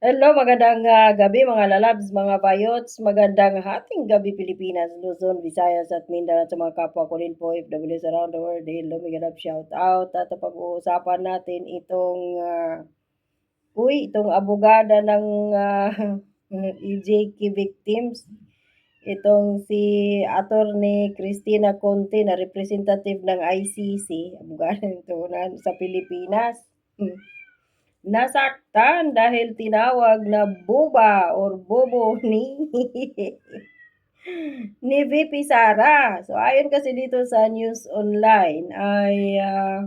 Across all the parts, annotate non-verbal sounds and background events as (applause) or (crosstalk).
Hello, magandang, ah, gabi mga lalabs, mga bayots. Magandang hating gabi Pilipinas, Luzon, Visayas at Mindanao at sa mga kapwa ko rin po OFWs around the world. Hello, maganap shout out. At pag-uusapan natin itong ah, uy, itong abogada ng ah, (laughs) EJK victims. Itong si Attorney Cristina Conte na representative ng ICC, abogada nito na sa Pilipinas. Hmm nasaktan dahil tinawag na buba or bobo ni (laughs) ni VP Sara. So ayon kasi dito sa news online ay uh,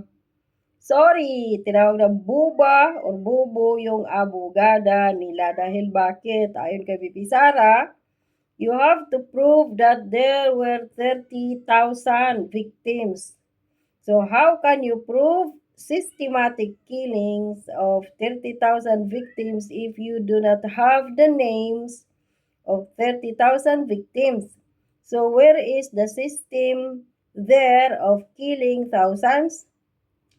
sorry, tinawag na buba or bobo yung abogada nila dahil bakit? Ayon kay VP Sara, you have to prove that there were 30,000 victims. So how can you prove systematic killings of 30,000 victims if you do not have the names of 30,000 victims. So where is the system there of killing thousands?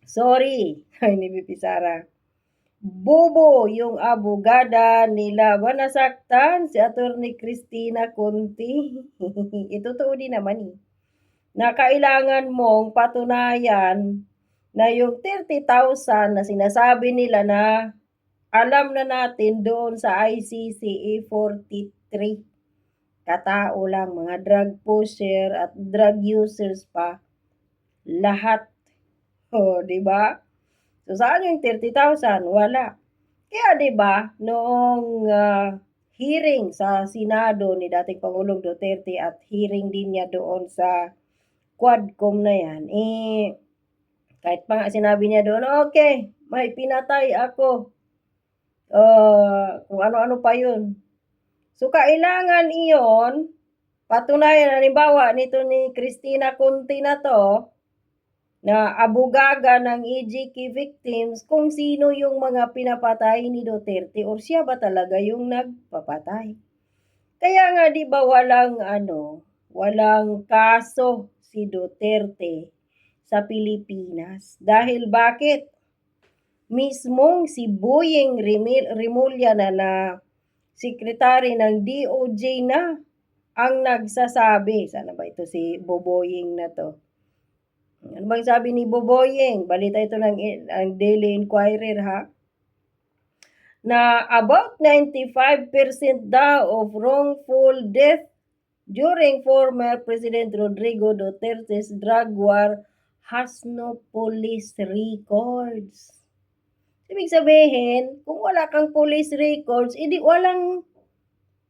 Sorry, (laughs) ni Bibi Sara. Bobo yung abogada nila. Ba nasaktan si Attorney Christina Conti? (laughs) Ito to din naman eh. Na kailangan mong patunayan na yung 30,000 na sinasabi nila na alam na natin doon sa ICC E43 katao lang, mga drug pusher at drug users pa, lahat. O, (laughs) oh, di ba? So, saan yung 30,000? Wala. Kaya, di ba, noong uh, hearing sa Senado ni dating Pangulong Duterte at hearing din niya doon sa Quadcom na yan, eh, kahit pa nga sinabi niya doon, okay, may pinatay ako. Uh, kung ano-ano pa yun. So, kailangan iyon, patunayan, halimbawa, nito ni Christina Conti na to, na abugaga ng EJK victims kung sino yung mga pinapatay ni Duterte or siya ba talaga yung nagpapatay. Kaya nga 'di ba walang ano, walang kaso si Duterte sa Pilipinas. Dahil bakit? Mismong si Boyeng Rimulya na na sekretary ng DOJ na ang nagsasabi. Sana ba ito si Boboyeng na to? Ano bang sabi ni Boboyeng? Balita ito ng, ng Daily Inquirer ha? Na about 95% daw of wrongful death during former President Rodrigo Duterte's drug war has no police records. Ibig sabihin, kung wala kang police records, edi walang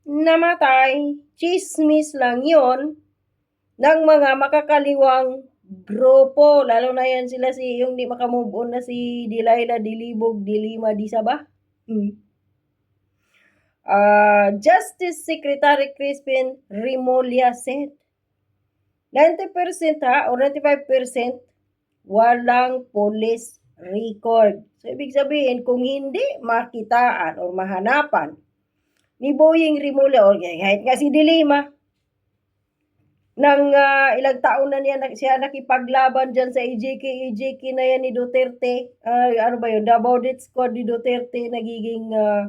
namatay, chismis lang yon ng mga makakaliwang grupo, lalo na yan sila si, yung di makamove on na si Delilah Dilibog, Dilima di Sabah. Hmm. Uh, Justice Secretary Crispin Rimolya said, 90% ha, or 95% walang police record. So, ibig sabihin, kung hindi makitaan or mahanapan ni Boying Rimula o kahit nga si Dilima, nang uh, ilang taon na niya siya nakipaglaban dyan sa EJK, EJK na yan ni Duterte. Uh, ano ba yun? Davao Death Squad ni Duterte nagiging uh,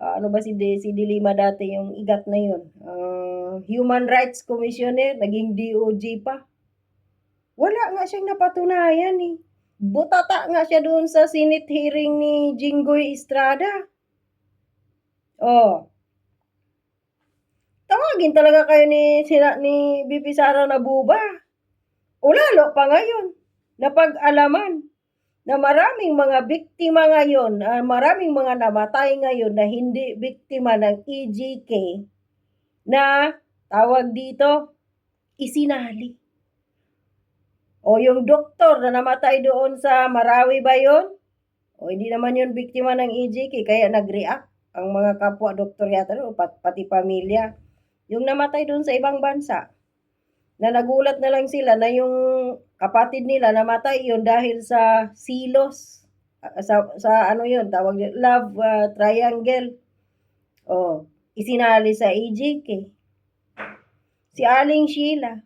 uh, ano ba si, De, si Dilima dati yung igat na yun. Uh, Human Rights Commissioner, naging DOJ pa. Wala nga siyang napatunayan eh. Butata nga siya doon sa Senate hearing ni Jinggoy Estrada. Oh. Tawagin talaga kayo ni, sila, ni BP Sara na buba. O lalo pa ngayon, napag-alaman na maraming mga biktima ngayon, uh, maraming mga namatay ngayon na hindi biktima ng EGK na tawag dito, isinali. O yung doktor na namatay doon sa Marawi ba yon? O hindi naman yun biktima ng EJK kaya nag-react ang mga kapwa doktor yata o pati pamilya. Yung namatay doon sa ibang bansa na nagulat na lang sila na yung kapatid nila namatay yon dahil sa silos sa, sa ano yon tawag nila, love uh, triangle. O, isinali sa EJK. Si Aling Sheila,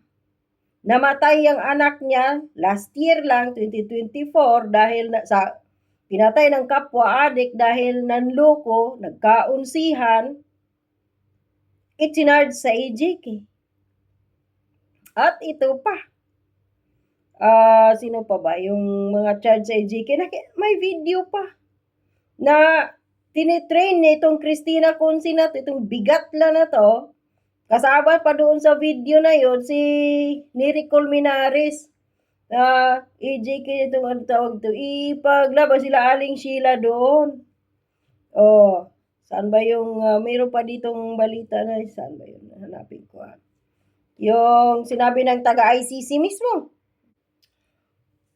Namatay ang anak niya last year lang, 2024, dahil na, sa pinatay ng kapwa adik dahil nanloko, nagkaunsihan, itinard sa EJK. At ito pa, ah sino pa ba, yung mga charge sa naki- may video pa na tinitrain ni itong Christina Consi na to, itong bigat lang na to, kasama pa doon sa video na yon si Neri Colmenares, na EJK itong ano tawag to, ipaglabas sila Aling Sheila doon. Oh, saan ba yung, ah, mayroon pa ditong balita na, saan ba yun, hanapin ko ah. Yung sinabi ng taga-ICC mismo.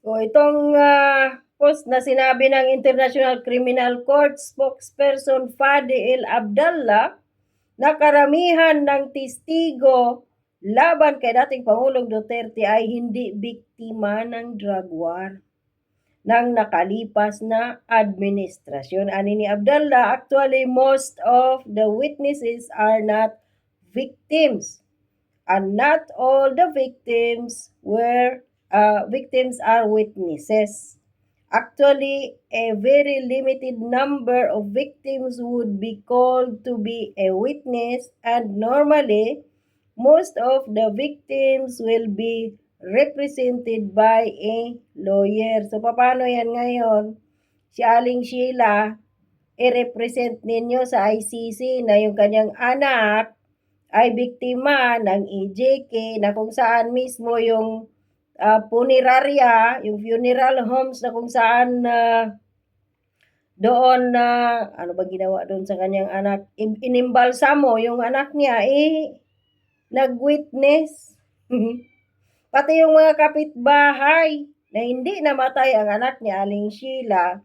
O itong ah, post na sinabi ng International Criminal Court spokesperson Fadi El Abdallah na karamihan ng testigo laban kay dating Pangulong Duterte ay hindi biktima ng drug war ng nakalipas na administrasyon. Ani ni Abdallah, actually most of the witnesses are not victims and not all the victims were uh, victims are witnesses. Actually, a very limited number of victims would be called to be a witness and normally most of the victims will be represented by a lawyer. So, paano yan ngayon? Si Aling Sheila, i-represent ninyo sa ICC na yung kanyang anak ay biktima ng EJK na kung saan mismo yung uh, punerarya, yung funeral homes na kung saan uh, doon na uh, ano ba ginawa doon sa kanyang anak inimbalsamo yung anak niya eh nag-witness (laughs) pati yung mga kapitbahay na hindi namatay ang anak ni Aling Sheila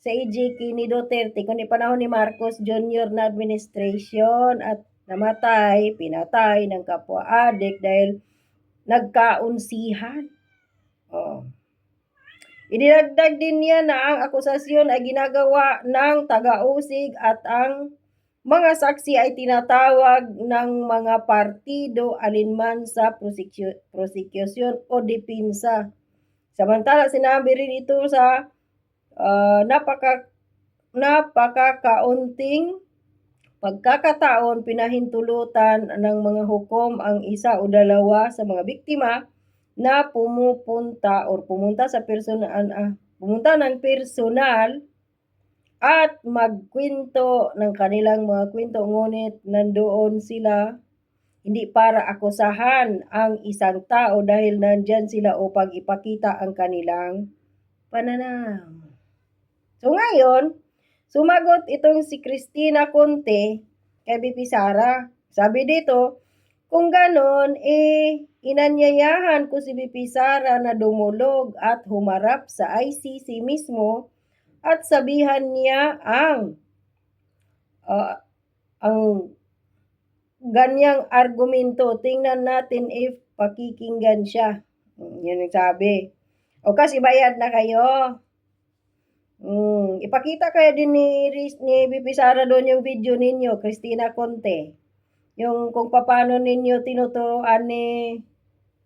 sa EJK ni Duterte kundi panahon ni Marcos Jr. na administration at namatay, pinatay ng kapwa adik dahil nagkaunsihan. Oh. Idinagdag din niya na ang akusasyon ay ginagawa ng taga-usig at ang mga saksi ay tinatawag ng mga partido alinman sa prosecution o dipinsa. Samantala sinabi rin ito sa uh, napaka napakakaunting pagkakataon pinahintulutan ng mga hukom ang isa o dalawa sa mga biktima na pumupunta or pumunta sa personal uh, pumunta ng personal at magkwento ng kanilang mga kwento ngunit nandoon sila hindi para akusahan ang isang tao dahil nandyan sila upang ipakita ang kanilang pananaw. So ngayon, sumagot itong si Christina Conte kay BP Sara. Sabi dito, kung ganon, eh, inanyayahan ko si BP Sara na dumulog at humarap sa ICC mismo at sabihan niya ang uh, ang ganyang argumento. Tingnan natin if pakikinggan siya. Hmm, yun ang sabi. O kasi bayad na kayo. Hmm, ipakita kaya din ni, ni BP Sara doon yung video ninyo, Christina Conte. Yung kung paano ninyo tinuturoan ni,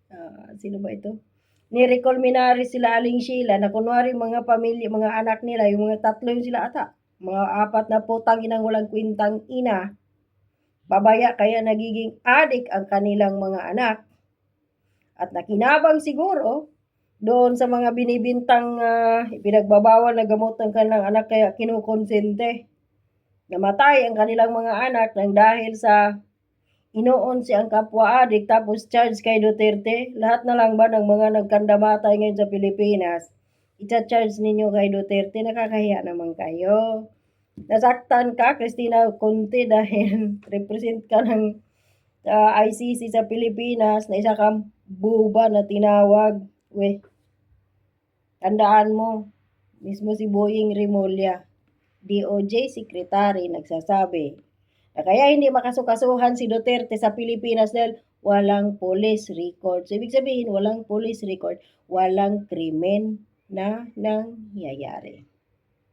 uh, sino ba ito? ni-recall minari sila Aling Sheila na kunwari mga pamilya, mga anak nila, yung mga tatlo yung sila ata, mga apat na putang inang walang kwintang ina, babaya kaya nagiging adik ang kanilang mga anak. At nakinabang siguro doon sa mga binibintang uh, pinagbabawal na gamot ng kanilang anak kaya kinukonsente. Namatay ang kanilang mga anak nang dahil sa inoon si ang kapwa adik tapos charge kay Duterte. Lahat na lang ba ng mga nagkandamatay ngayon sa Pilipinas, ita-charge ninyo kay Duterte, nakakahiya naman kayo. Nasaktan ka, Christina Conte, (laughs) dahil represent ka ng uh, ah, ICC sa Pilipinas na isa kang buba na tinawag. We, tandaan mo, mismo si Boying Rimulya, DOJ Secretary, nagsasabi, kaya hindi makasukasuhan si Duterte sa Pilipinas dahil walang police record. So, ibig sabihin, walang police record, walang krimen na nangyayari.